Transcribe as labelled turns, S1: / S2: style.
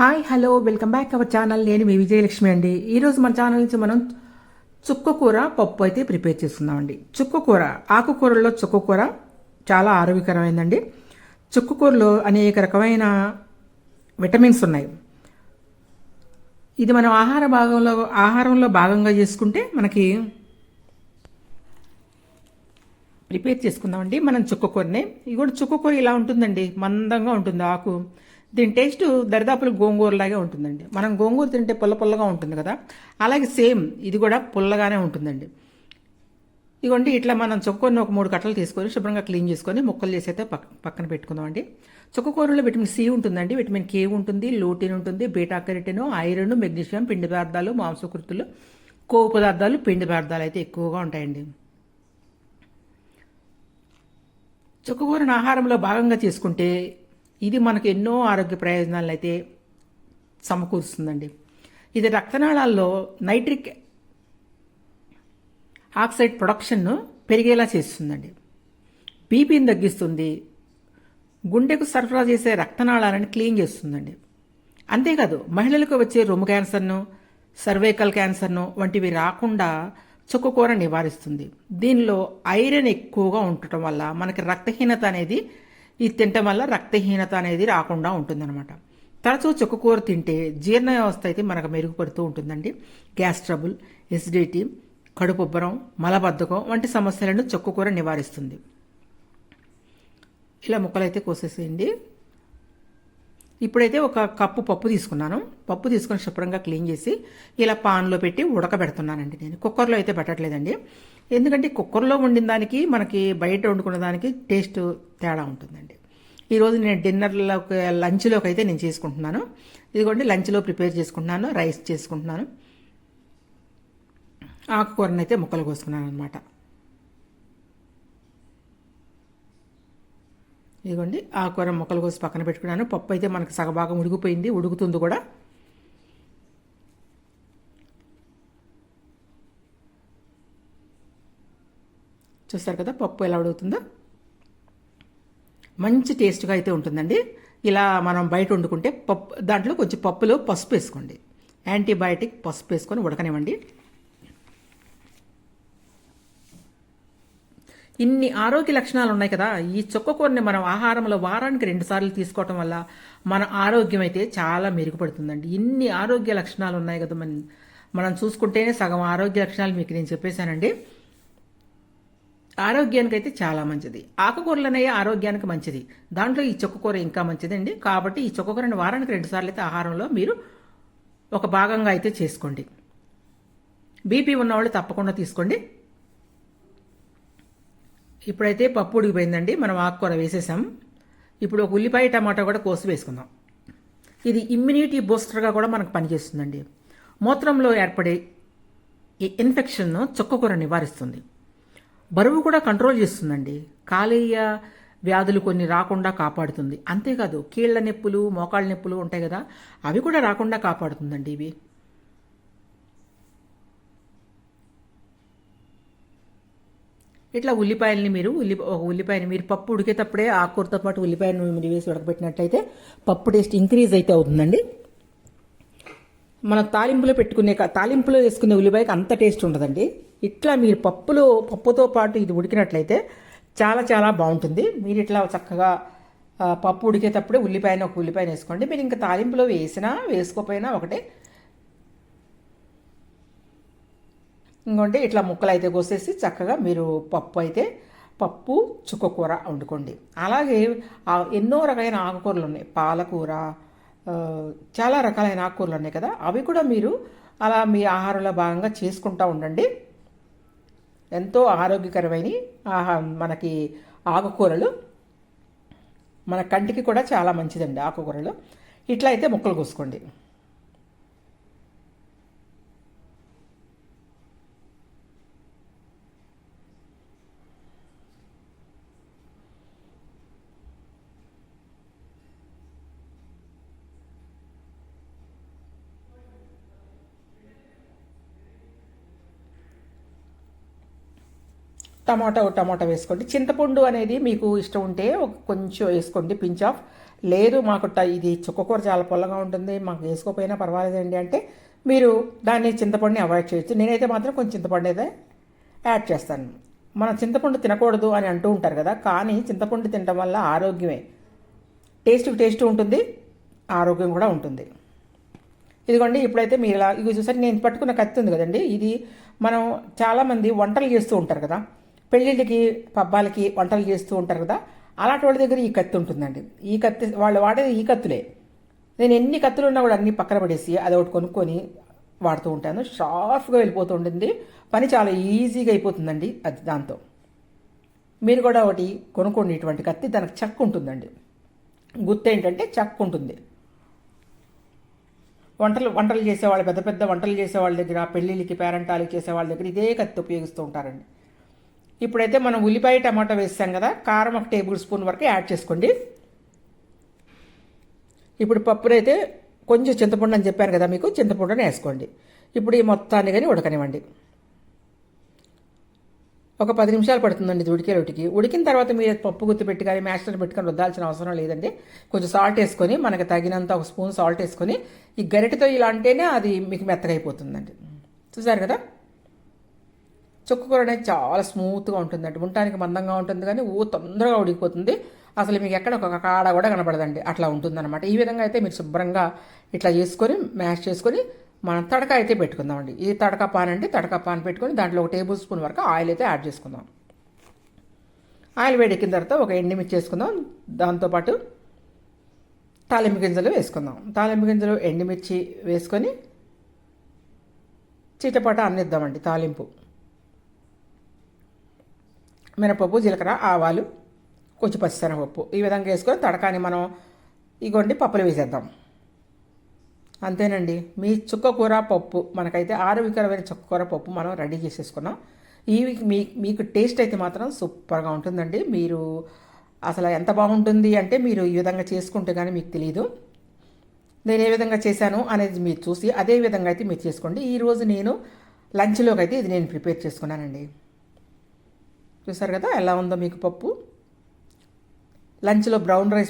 S1: Hi hello welcome back our channel. నేను మీ విజయలక్ష్మి అండి. ఈరోజు మన ఛానల్ నుంచి మనం చుక్కకూర పప్పు అయితే ప్రిపేర్ చేస్తున్నామండి చుక్కకూర ఆకుకూరల్లో చుక్కకూర చాలా ఆరోగ్యకరమైందండి. చుక్కకూరలో అనేక రకమైన విటమిన్స్ ఉన్నాయి. ఇది మనం ఆహార భాగంలో ఆహారంలో భాగంగా చేసుకుంటే మనకి ప్రిపేర్ చేసుకుందామండి. మనం చుక్కకూరని. ఇది కూడా చుక్కకూర ఇలా ఉంటుందండి. మందంగా ఉంటుంది ఆకు. దీని టేస్ట్ దరిదాపులు గోంగూరలాగే ఉంటుందండి. మనం గోంగూర తింటే పుల్ల పుల్లగా ఉంటుంది కదా? అలాగే సేమ్ ఇది కూడా పుల్లగానే ఉంటుందండి. ఇదిగోండి ఇట్లా మనం చుక్కకూరని ఒక మూడు కట్టలు తీసుకొని శుభ్రంగా క్లీన్ చేసుకొని ముక్కలు చేసి అయితే పక్క పక్కన పెట్టుకుందామండి. చుక్కకూరలో విటమిన్ సి ఉంటుందండి. విటమిన్ కే ఉంటుంది లూటిన్ ఉంటుంది బీటా కెరటిన్ ఐరన్ మెగ్నీషియం పిండి పదార్థాలు మాంసకృతులు కొవ్వు పదార్థాలు పిండి పదార్థాలు అయితే ఎక్కువగా ఉంటాయండి. చుక్కకూరను ఆహారంలో భాగంగా చేసుకుంటే ఇది మనకు ఎన్నో ఆరోగ్య ప్రయోజనాలను అయితే సమకూరుస్తుందండి. ఇది రక్తనాళాల్లో నైట్రిక్ ఆక్సైడ్ ప్రొడక్షన్ను పెరిగేలా చేస్తుందండి. బీపీని తగ్గిస్తుంది. గుండెకు సరఫరా చేసే రక్తనాళాలను క్లీన్ చేస్తుందండి. అంతేకాదు మహిళలకు వచ్చే రొమ్ము క్యాన్సర్ను సర్వైకల్ క్యాన్సర్ను వంటివి రాకుండా చుక్కకూర నివారిస్తుంది. దీనిలో ఐరన్ ఎక్కువగా ఉండటం వల్ల మనకి రక్తహీనత అనేది ఇది తినటం వల్ల రక్తహీనత అనేది రాకుండా ఉంటుందన్నమాట. తరచూ చుక్కకూర తింటే జీర్ణ వ్యవస్థ అయితే మనకు మెరుగుపడుతూ ఉంటుందండి. గ్యాస్ ట్రబుల్ ఎసిడిటీ కడుపుబ్బరం మలబద్ధకం వంటి సమస్యలను చుక్కకూర నివారిస్తుంది. ఇలా ముక్కలైతే కోసేసేయండి. ఇప్పుడైతే ఒక కప్పు పప్పు తీసుకున్నాను. పప్పు తీసుకొని శుభ్రంగా క్లీన్ చేసి ఇలా పాన్లో పెట్టి ఉడకబెడుతున్నానండి నేను. కుక్కర్లో అయితే పెట్టట్లేదండి. ఎందుకంటే కుక్కర్లో వండిన దానికి మనకి బయట వండుకున్న దానికి టేస్ట్ తేడా ఉంటుందండి. ఈరోజు నేను డిన్నర్లోకి లంచ్లోకి అయితే నేను చేసుకుంటున్నాను. ఇదిగోండి లంచ్లో ప్రిపేర్ చేసుకుంటున్నాను రైస్ చేసుకుంటున్నాను. ఆకుకూరనైతే అయితే ముక్కలు కోసుకున్నాను అనమాట ఇదిగోండి ఆ కూర ముక్కలు కోసి పక్కన పెట్టుకున్నాను. పప్పు అయితే మనకు సగభాగం ఉడికిపోయింది ఉడుకుతుంది కూడా. చూస్తారు కదా పప్పు ఎలా ఉడుకుతుందో? మంచి టేస్ట్గా అయితే ఉంటుందండి. ఇలా మనం బయట వండుకుంటే పప్పు దాంట్లో కొంచెం పప్పులో పసుపు వేసుకోండి. యాంటీబయాటిక్ పసుపు వేసుకొని ఉడకనివ్వండి. ఇన్ని ఆరోగ్య లక్షణాలు ఉన్నాయి కదా ఈ చుక్కకూరని మనం ఆహారంలో వారానికి రెండు సార్లు తీసుకోవటం వల్ల మన ఆరోగ్యం అయితే చాలా మెరుగుపడుతుందండి. ఇన్ని ఆరోగ్య లక్షణాలు ఉన్నాయి కదా మన మనం చూసుకుంటేనే సగం ఆరోగ్య లక్షణాలు మీకు నేను చెప్పేశానండి. ఆరోగ్యానికి అయితే చాలా మంచిది. ఆకుకూరలు అనేవి ఆరోగ్యానికి మంచిది. దాంట్లో ఈ చుక్కకూర ఇంకా మంచిదండి. కాబట్టి ఈ చుక్కకూరని వారానికి రెండు సార్లు అయితే ఆహారంలో మీరు ఒక భాగంగా అయితే చేసుకోండి. బీపీ ఉన్నవాళ్ళు తప్పకుండా తీసుకోండి. ఇప్పుడైతే పప్పు ఉడికిపోయిందండి. మనం ఆకుకూర వేసేసాం. ఇప్పుడు ఒక ఉల్లిపాయ టమాటా కూడా కోసి వేసుకుందాం. ఇది ఇమ్యూనిటీ బూస్టర్గా కూడా మనకు పనిచేస్తుందండి. మూత్రంలో ఏర్పడే ఈ ఇన్ఫెక్షన్ను చుక్కకూర నివారిస్తుంది. బరువు కూడా కంట్రోల్ చేస్తుందండి. కాలేయ వ్యాధులు కొన్ని రాకుండా కాపాడుతుంది. అంతేకాదు కీళ్ళ నొప్పులు మోకాళ్ళ నొప్పులు ఉంటాయి కదా అవి కూడా రాకుండా కాపాడుతుందండి ఇవి. ఇట్లా ఉల్లిపాయలని మీరు ఉల్లి ఒక ఉల్లిపాయని మీరు పప్పు ఉడికేటప్పుడే ఆకుకూరతో పాటు ఉల్లిపాయను మీరు వేసి ఉడకబెట్టినట్లయితే పప్పు టేస్ట్ ఇంక్రీజ్ అయితే అవుతుందండి. మనం తాలింపులో పెట్టుకునే తాలింపులో వేసుకునే ఉల్లిపాయకి అంత టేస్ట్ ఉండదండి. ఇట్లా మీరు పప్పులో పప్పుతో పాటు ఇది ఉడికినట్లయితే చాలా చాలా బాగుంటుంది. మీరు ఇట్లా చక్కగా పప్పు ఉడికేటప్పుడే ఉల్లిపాయని ఒక ఉల్లిపాయను వేసుకోండి. మీరు ఇంకా తాలింపులో వేసినా వేసుకోపోయినా ఒకటే ఇంకొంటే ఇట్లా ముక్కలు అయితే కోసేసి చక్కగా మీరు పప్పు అయితే పప్పు చుక్కకూర వండుకోండి. అలాగే ఎన్నో రకమైన ఆకుకూరలు ఉన్నాయి. పాలకూర చాలా రకాలైన ఆకుకూరలు ఉన్నాయి కదా. అవి కూడా మీరు అలా మీ ఆహారంలో భాగంగా చేసుకుంటూ ఉండండి. ఎంతో ఆరోగ్యకరమైన ఆహా మనకి ఆకుకూరలు. మన కంటికి కూడా చాలా మంచిదండి ఆకుకూరలు. ఇట్లా అయితే ముక్కలు కోసుకోండి. టమాటా టమాటా వేసుకోండి. చింతపండు అనేది మీకు ఇష్టం ఉంటే ఒక కొంచెం వేసుకోండి పించ్ ఆఫ్. లేదు మాకు ఇది చుక్కకూర చాలా పొల్లగా ఉంటుంది మాకు వేసుకోకపోయినా పర్వాలేదండి అంటే మీరు దాన్ని చింతపండుని అవాయిడ్ చేయొచ్చు. నేనైతే మాత్రం కొంచెం చింతపండు అయితే యాడ్ చేస్తాను. మనం చింతపండు తినకూడదు అని అంటూ ఉంటారు కదా కానీ చింతపండు తినడం వల్ల ఆరోగ్యమే. టేస్ట్ టేస్ట్ ఉంటుంది ఆరోగ్యం కూడా ఉంటుంది. ఇదిగోండి ఇప్పుడైతే మీరు ఇలా ఇవి చూసారు నేను పట్టుకున్న కత్తి ఉంది కదండి ఇది మనం చాలామంది వంటలు చేస్తూ ఉంటారు కదా పెళ్ళిళ్ళకి పబ్బాలకి వంటలు చేస్తూ ఉంటారు కదా అలాంటి వాళ్ళ దగ్గర ఈ కత్తి ఉంటుందండి. ఈ కత్తి వాళ్ళు వాడేది ఈ కత్తులే. నేను ఎన్ని కత్తులు ఉన్నా కూడా అన్ని పక్కన పడేసి అది ఒకటి కొనుక్కొని వాడుతూ ఉంటాను. షార్ప్గా వెళ్ళిపోతూ ఉంటుంది పని చాలా ఈజీగా అయిపోతుందండి అది దాంతో. మీరు కూడా ఒకటి కొనుక్కోండి ఇటువంటి కత్తి దానికి చక్కు ఉంటుందండి. గుర్తు ఏంటంటే చక్కు ఉంటుంది. వంటలు వంటలు చేసేవాళ్ళు పెద్ద పెద్ద వంటలు చేసేవాళ్ళ దగ్గర పెళ్ళిళ్ళకి పేరంటాలు చేసే వాళ్ళ దగ్గర ఇదే కత్తి ఉపయోగిస్తూ ఉంటారండి. ఇప్పుడైతే మనం ఉల్లిపాయ టమాటా వేస్తాం కదా కారం ఒక టేబుల్ స్పూన్ వరకు యాడ్ చేసుకోండి. ఇప్పుడు పప్పునైతే కొంచెం చింతపండు అని చెప్పాను కదా మీకు చింతపండుని వేసుకోండి. ఇప్పుడు ఈ మొత్తాన్ని కానీ ఉడకనివ్వండి. ఒక పది నిమిషాలు పడుతుందండి ఇది ఉడికే ఉడికి ఉడికిన తర్వాత మీరు పప్పు గుత్తి పెట్టి కానీ మ్యాషర్ పెట్టుకొని రుద్దాల్సిన అవసరం లేదండి. కొంచెం సాల్ట్ వేసుకొని మనకి తగినంత ఒక స్పూన్ సాల్ట్ వేసుకొని ఈ గరిటతో ఇలా అంటేనే అది మీకు మెత్తగా అయిపోతుందండి. చూసారు కదా? చుక్కకూర అనేది చాలా స్మూత్గా ఉంటుందండి. ఉండటానికి మందంగా ఉంటుంది కానీ ఊ తొందరగా ఉడికిపోతుంది. అసలు మీకు ఎక్కడ ఒక కాడ కూడా కనపడదండి. అట్లా ఉంటుందన్నమాట. ఈ విధంగా అయితే మీరు శుభ్రంగా ఇట్లా చేసుకొని మ్యాష్ చేసుకొని మనం తడక అయితే పెట్టుకుందామండి. ఇది తడక పాన్ అంటే తడక పాన్ పెట్టుకొని దాంట్లో ఒక టేబుల్ స్పూన్ వరకు ఆయిల్ అయితే యాడ్ చేసుకుందాం. ఆయిల్ వేడెక్కిన తర్వాత ఒక ఎండిమిర్చి వేసుకుందాం. దాంతోపాటు తాలింపు గింజలు వేసుకుందాం. తాలింపు గింజలు ఎండుమిర్చి వేసుకొని చిటపట అన్నిద్దామండి తాలింపు. మినపప్పు జీలకర్ర ఆవాలు కొంచెం పచ్చిశనగపప్పు. ఈ విధంగా వేసుకొని తడకాని మనం ఇగోండి పప్పులు వేసేద్దాం. అంతేనండి. మీ చుక్కకూర పప్పు మనకైతే ఆరోగ్యకరమైన చుక్కకూర పప్పు మనం రెడీ చేసేసుకున్నాం. ఈ మీ మీకు టేస్ట్ అయితే మాత్రం సూపర్గా ఉంటుందండి. మీరు అసలు ఎంత బాగుంటుంది అంటే మీరు ఈ విధంగా చేసుకుంటే కానీ మీకు తెలియదు నేను ఏ విధంగా చేశాను అనేది మీరు చూసి అదే విధంగా అయితే మీరు చేసుకోండి. ఈరోజు నేను లంచ్లోకి అయితే ఇది నేను ప్రిపేర్ చేసుకున్నానండి. చూసారు కదా ఎలా ఉందో మీకు పప్పు? లంచ్లో బ్రౌన్ రైస్